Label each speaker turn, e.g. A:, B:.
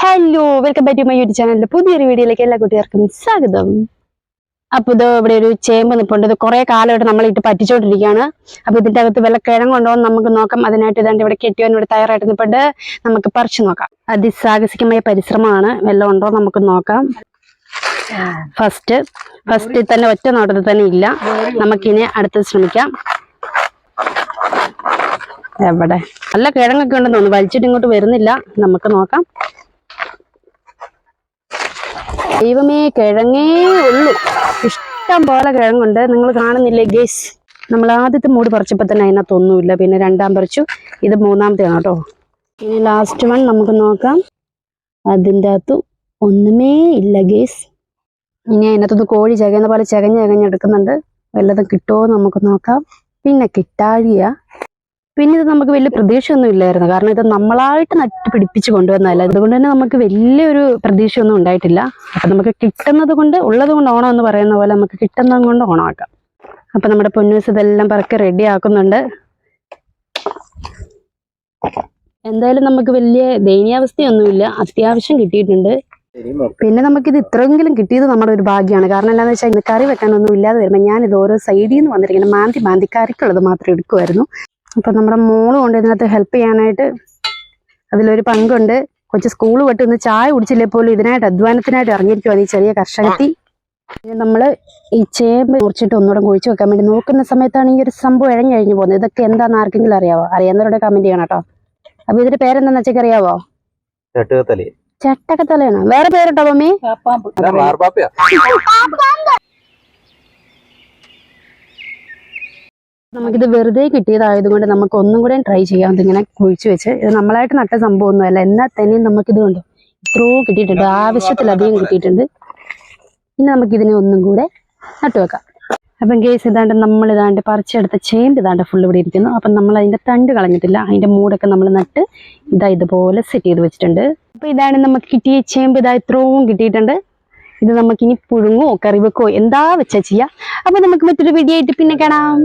A: Hello welcome back to my YouTube ചാനലിന്റെ പുതിയൊരു വീഡിയോയിലേക്ക് എല്ലാ കുട്ടികൾക്കും സ്വാഗതം. അപ്പൊ ഇത് ഇവിടെ ഒരു ചേമ്പ് നിപ്പുണ്ട്. ഇത് കുറെ കാലമായിട്ട് നമ്മൾ ഇട്ട് പറ്റിച്ചോണ്ടിരിക്കുകയാണ്. അപ്പൊ ഇതിന്റെ അകത്ത് വല്ല കിഴങ്ങുണ്ടോ എന്ന് നമുക്ക് നോക്കാം. അതിനായിട്ട് ഇതാണ്ട് ഇവിടെ കെട്ടിയോ ഇവിടെ തയ്യാറായിട്ട് നിപ്പുണ്ട്. നമുക്ക് പറിച്ചു നോക്കാം. അതിസാഹസികമായ പരിശ്രമമാണ്. വെള്ളം ഉണ്ടോ നമുക്ക് നോക്കാം. ഫസ്റ്റ് ഫസ്റ്റിൽ തന്നെ ഒറ്റ നോട്ടത്തിൽ തന്നെ ഇല്ല. നമുക്കിനി അടുത്ത് ശ്രമിക്കാം. എവിടെ? നല്ല കിഴങ്ങൊക്കെ ഉണ്ടെന്ന് തോന്നുന്നു. വലിച്ചിട്ട് ഇങ്ങോട്ട് വരുന്നില്ല. നമുക്ക് നോക്കാം. ദൈവമേ കിഴങ്ങേ ഉള്ളൂ. ഇഷ്ടം പോലെ കിഴങ്ങുണ്ട്. നിങ്ങൾ കാണുന്നില്ലേ ഗേസ് നമ്മൾ ആദ്യത്തെ മൂട് പറിച്ചപ്പോൾ തന്നെ അതിനകത്തൊന്നുമില്ല പിന്നെ രണ്ടാം പറിച്ചു. ഇത് മൂന്നാമത്തെയാണ് കേട്ടോ. ഇനി ലാസ്റ്റ് വൺ നമുക്ക് നോക്കാം. അതിന്റെ അകത്ത് ഒന്നുമേ ഇല്ല ഗേസ് ഇനി അതിനകത്തൊന്ന് കോഴി ചകയുന്ന പോലെ ചകഞ്ഞ് ചകഞ്ഞെടുക്കുന്നുണ്ട് വല്ലതും കിട്ടുമോ നമുക്ക് നോക്കാം. പിന്നെ കിട്ടാഴിയ പിന്നെ ഇത് നമുക്ക് വലിയ പ്രതീക്ഷയൊന്നും ഇല്ലായിരുന്നു. കാരണം ഇത് നമ്മളായിട്ട് നട്ട് പിടിപ്പിച്ച് കൊണ്ടുവന്നതല്ല. അതുകൊണ്ട് തന്നെ നമുക്ക് വലിയൊരു പ്രതീക്ഷയൊന്നും ഉണ്ടായിട്ടില്ല. അപ്പൊ നമുക്ക് കിട്ടുന്നത് കൊണ്ട് ഉള്ളത് കൊണ്ട് ഓണം എന്ന് പറയുന്ന പോലെ നമുക്ക് കിട്ടുന്നത് കൊണ്ട് ഓണമാക്കാം. അപ്പൊ നമ്മുടെ പൊന്നൂസ് ഇതെല്ലാം പറക്കി റെഡി ആക്കുന്നുണ്ട്. എന്തായാലും നമുക്ക് വലിയ ദയനീയാവസ്ഥയൊന്നുമില്ല. അത്യാവശ്യം കിട്ടിയിട്ടുണ്ട്. പിന്നെ നമുക്കിത് ഇത്രയെങ്കിലും കിട്ടിയത് നമ്മുടെ ഒരു ഭാഗ്യമാണ്. കാരണം എന്താണെന്ന് വെച്ചാൽ ഇന്ന് കറി വെക്കാനൊന്നും ഇല്ലാതെ വരുമ്പോൾ ഞാനിത് ഓരോ സൈഡിൽ നിന്ന് വന്നിരിക്കുന്നത് മാന്തി മാന്തി കറിക്കുള്ളത് മാത്രം എടുക്കുമായിരുന്നു അപ്പൊ നമ്മുടെ മോൾ കൊണ്ട് ഇതിനകത്ത് ഹെൽപ്പ് ചെയ്യാനായിട്ട് അതിലൊരു പങ്കുണ്ട്. കൊച്ചു സ്കൂൾ വിട്ട് ഇന്ന് ചായ കുടിച്ചില്ലേ പോലും ഇതിനായിട്ട് അധ്വാനത്തിനായിട്ട് ഇറങ്ങിയിരിക്കുവാണ് ഈ ചെറിയ കർഷകത്തി. നമ്മൾ നമ്മൾ ഈ ചേമ്പ് മുറിച്ചിട്ട് ഒന്നുകൂടെ കുഴിച്ചു വെക്കാൻ വേണ്ടി നോക്കുന്ന സമയത്താണ് ഈ ഒരു സംഭവം ഇഴഞ്ഞു കഴിഞ്ഞു പോകുന്നത്. ഇതൊക്കെ എന്താന്ന് ആർക്കെങ്കിലും അറിയാവോ? അറിയാവുന്നവരുടെ കമന്റ് ചെയ്യണം കേട്ടോ. അപ്പൊ ഇതിന്റെ പേരെന്താന്ന് വെച്ചൊക്കെ അറിയാവോ?
B: ചട്ടുകത്തലി.
A: ചട്ടക്കത്തലയാണോ വേറെ പേരുണ്ടോ മമ്മി? നമുക്കിത് വെറുതെ കിട്ടിയതായതുകൊണ്ട് നമുക്ക് ഒന്നും കൂടെ ട്രൈ ചെയ്യാം. ഇങ്ങനെ കുഴിച്ചു വെച്ച്. ഇത് നമ്മളായിട്ട് നട്ട സംഭവമൊന്നുമല്ല. എന്നാൽ തന്നെയും നമുക്കിത് കൊണ്ട്? ഇത്രയോ കിട്ടിയിട്ടുണ്ട്. ആവശ്യത്തിലധികം കിട്ടിയിട്ടുണ്ട്. ഇനി നമുക്കിതിനെ ഒന്നും കൂടെ നട്ടുവെക്കാം അപ്പം കേസ് ഇതാണ്ട് നമ്മൾ ഇതാണ്ട് പറിച്ചെടുത്ത ചേമ്പ് ഇതാണ്ട് ഫുള്ള് ഇവിടെ ഇരിക്കുന്നു. അപ്പം നമ്മൾ അതിന്റെ തണ്ട് കളഞ്ഞിട്ടില്ല. അതിന്റെ മൂടൊക്കെ നമ്മൾ നട്ട് ഇതാ ഇതുപോലെ സെറ്റ് ചെയ്ത് വെച്ചിട്ടുണ്ട്. അപ്പം ഇതാണ് നമുക്ക് കിട്ടിയ ചേമ്പ്. ഇതാ ഇത്രയും കിട്ടിയിട്ടുണ്ട്. ഇത് നമുക്കിനി പുഴുങ്ങോ കറിവെക്കോ എന്താ വെച്ചാൽ ചെയ്യാം? അപ്പം നമുക്ക് മറ്റൊരു വീഡിയോ ആയിട്ട് പിന്നെ കാണാം.